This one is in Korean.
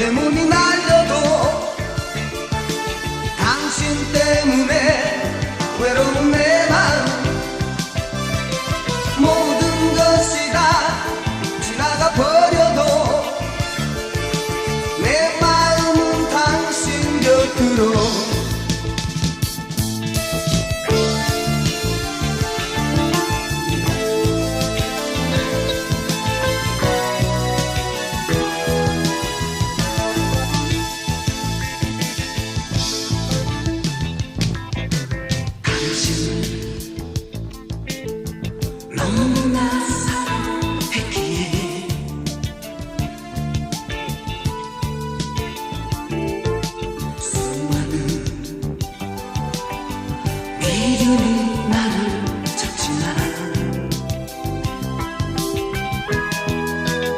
내 몸이 날려도 당신 때문에 Bye.